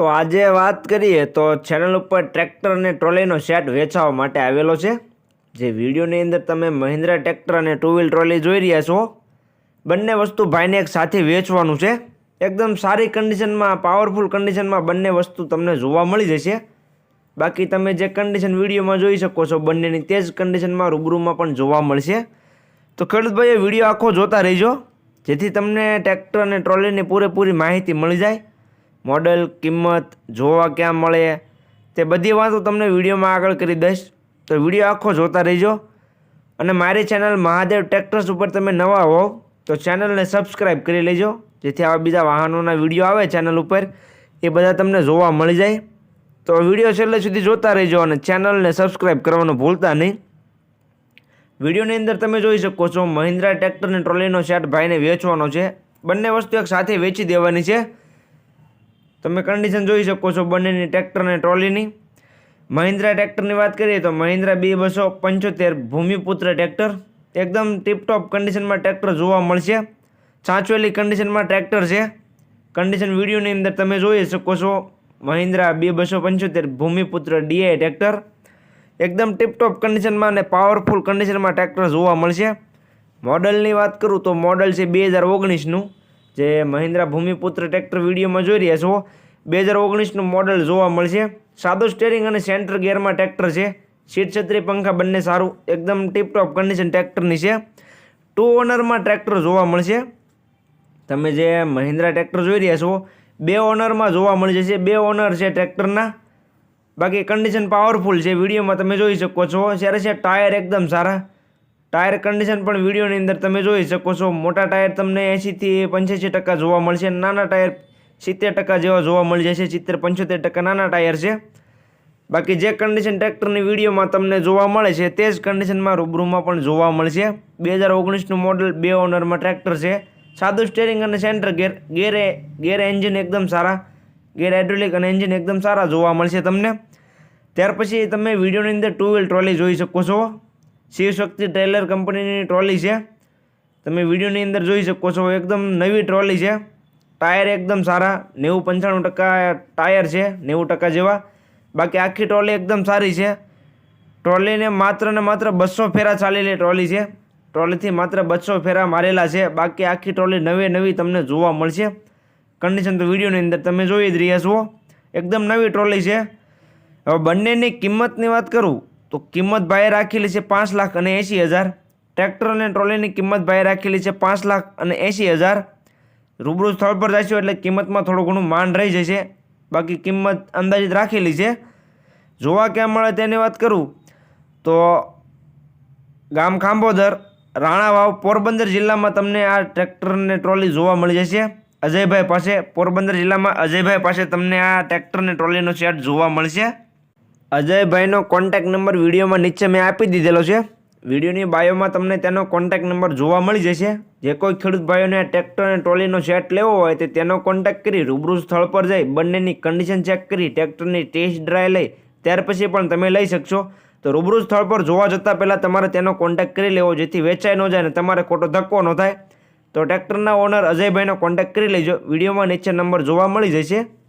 તો આજે વાત કરીએ તો ચેનલ ઉપર ટ્રેક્ટર અને ટ્રોલીનો સેટ વેચાવા માટે આવેલો છે. જે વિડીયોની અંદર તમે મહિન્દ્રા ટ્રેક્ટર અને ટુ વ્હીલ ટ્રોલી જોઈ રહ્યા છો. બંને વસ્તુ ભાઈને એક સાથે વેચવાનું છે. એકદમ સારી કન્ડિશનમાં પાવરફુલ કન્ડિશનમાં બંને વસ્તુ તમને જોવા મળી જશે. બાકી તમે જે કન્ડિશન વિડીયોમાં જોઈ શકો છો, બંનેની તે જ કન્ડિશનમાં રૂબરૂમાં પણ જોવા મળશે. તો ખેડૂતભાઈએ વીડિયો આખો જોતા રહેજો, જેથી તમને ટ્રેક્ટર અને ટ્રોલીની પૂરેપૂરી માહિતી મળી જાય. મોડલ, કિંમત, જોવા ક્યાં મળે, તે બધી વાતો તમને વિડીયોમાં આગળ કરી દઈશ. તો વીડિયો આખો જોતા રહેજો. અને મારી ચેનલ મહાદેવ ટ્રેક્ટર્સ ઉપર તમે નવા હોવ, તો ચેનલને સબસ્ક્રાઈબ કરી લેજો. જેથી આવા બીજા વાહનોના વીડિયો આવે ચેનલ ઉપર, એ બધા તમને જોવા મળી જાય. તો વીડિયો છેલ્લે સુધી જોતા રહેજો અને ચેનલને સબસ્ક્રાઈબ કરવાનું ભૂલતા નહીં. વિડીયોની અંદર તમે જોઈ શકો છો, મહિન્દ્રા ટ્રેક્ટર અને ટ્રોલીનો સેટ ભાઈને વેચવાનો છે. બંને વસ્તુ એક સાથે વેચી દેવાની છે. તમે કન્ડિશન જોઈ શકો છો બંનેની ટ્રેક્ટર અને ટ્રોલીની મહિન્દ્રા ટ્રેક્ટરની વાત કરીએ તો મહિન્દ્રા બી બસો પંચોતેર ભૂમિપુત્ર ટ્રેક્ટર એકદમ ટીપટોપ કન્ડિશનમાં ટ્રેક્ટર જોવા મળશે. સાચવેલી કન્ડિશનમાં ટ્રેક્ટર છે. કન્ડિશન વિડીયોની અંદર તમે જોઈ શકો છો મહિન્દ્રા બી બસો પંચોતેર ભૂમિપુત્ર ડીઆઈ ટ્રેક્ટર એકદમ ટીપટોપ કન્ડિશનમાં અને પાવરફુલ કન્ડિશનમાં ટ્રેક્ટર જોવા મળશે. મોડલની વાત કરું તો મોડલ છે બે હજાર ઓગણીસનું. જે મહિન્દ્રા ભૂમિપુત્ર ટ્રેક્ટર વિડીયોમાં જોઈ રહ્યા છો. બે હજાર ઓગણીસનું મોડલ જોવા મળશે. સાદું સ્ટેરિંગ અને સેન્ટર ગિયરમાં ટ્રેક્ટર છે. સીટ છત્રી પંખા બંને સારું, એકદમ ટીપટોપ કન્ડિશન ટ્રેક્ટરની છે. ટુ ઓનરમાં ટ્રેક્ટર જોવા મળશે. તમે જે મહિન્દ્રા ટ્રેક્ટર જોઈ રહ્યા છો, બે ઓનરમાં જોવા મળી જશે. બે ઓનર છે ટ્રેક્ટરના બાકી કન્ડિશન પાવરફુલ છે. વિડીયોમાં તમે જોઈ શકો છો. જ્યારે છે ટાયર એકદમ સારા. ટાયર કન્ડિશન પણ વિડીયોની અંદર તમે જોઈ શકો છો. મોટા ટાયર તમને એંશીથી પંચ્યાસી ટકા જોવા મળશે. નાના ટાયર સિત્તેર ટકા જેવા જોવા મળી જશે. સિત્તેર, પંચોતેર ટકા નાના ટાયર છે. બાકી જે કન્ડિશન ટ્રેક્ટરની વિડીયોમાં તમને જોવા મળે છે, તે જ કન્ડિશનમાં રૂબરૂમાં પણ જોવા મળશે. બે હજાર ઓગણીસનું મોડલ બે ઓનરમાં ટ્રેક્ટર છે. સાદું સ્ટેરિંગ અને સેન્ટર ગેર, ગેરે, ગેર એન્જિન એકદમ સારા, ગેર હાઇડ્રોલિક અને એન્જિન એકદમ સારા જોવા મળશે તમને. ત્યાર પછી તમે વિડીયોની અંદર ટુ વ્હીલ ટ્રોલી જોઈ શકો છો. શિવશક્તિ ટ્રેલર કંપનીની ટ્રોલી છે. તમે વિડીયોની અંદર જોઈ શકો છો, એકદમ નવી ટ્રોલી છે. ટાયર એકદમ સારા, નેવું પંચાણું ટકા ટાયર છે, નેવું ટકા જેવા. બાકી આખી ટ્રોલી એકદમ સારી છે. ટ્રોલીને માત્ર ને માત્ર બસો ફેરા ચાલેલી ટ્રોલી છે. ટ્રોલીથી માત્ર બસો ફેરા મારેલા છે. બાકી આખી ટ્રોલી નવી નવી તમને જોવા મળશે. કન્ડિશન તો વિડીયોની અંદર તમે જોઈ જ રહ્યા છો. એકદમ નવી ટ્રોલી છે. હવે બંનેની કિંમતની વાત કરું. તો કિંમત ભાઈએ રાખેલી છે પાંચ લાખ અને એંશી હજાર. ટ્રેક્ટર અને ટ્રોલીની કિંમત ભાઈએ રાખેલી છે પાંચ લાખ અને એંશી હજાર. રૂબરૂ સ્થળ પર જશો એટલે કિંમતમાં થોડું ઘણું માન રહી જશે. બાકી કિંમત અંદાજિત રાખેલી છે. જોવા ક્યાં મળે તેની વાત કરું તો ગામ ખાંભોદર, રાણાવાવ, પોરબંદર જિલ્લામાં તમને આ ટ્રેક્ટર અને ટ્રોલી જોવા મળી જશે. અજયભાઈ પાસે, પોરબંદર જિલ્લામાં અજયભાઈ પાસે તમને આ ટ્રેક્ટર અને ટ્રોલીનો સેટ જોવા મળશે. અજયભાઈનો કોન્ટેક નંબર વિડીયોમાં નીચે મેં આપી દીધેલો છે. વિડીયોની બાયોમાં તમને તેનો કોન્ટેક નંબર જોવા મળી જશે. જે કોઈ ખેડૂત ભાઈઓને ટ્રેક્ટર અને ટ્રોલીનો સેટ લેવો હોય તો તેનો કોન્ટેક કરી રૂબરૂ સ્થળ પર જઈ બંનેની કન્ડિશન ચેક કરી ટ્રેક્ટરની ટેસ્ટ ડ્રાઈવ લઈ ત્યાર પછી પણ તમે લઈ શકશો. તો રૂબરૂ સ્થળ પર જોવા જતાં પહેલાં તમારે તેનો કોન્ટેક કરી લેવો, જેથી વેચાઈ ન જાય અને તમારે ખોટો ધક્કો ન થાય. તો ટ્રેક્ટરના ઓનર અજયભાઈનો કોન્ટેક કરી લેજો. વિડીયોમાં નીચે નંબર જોવા મળી જશે.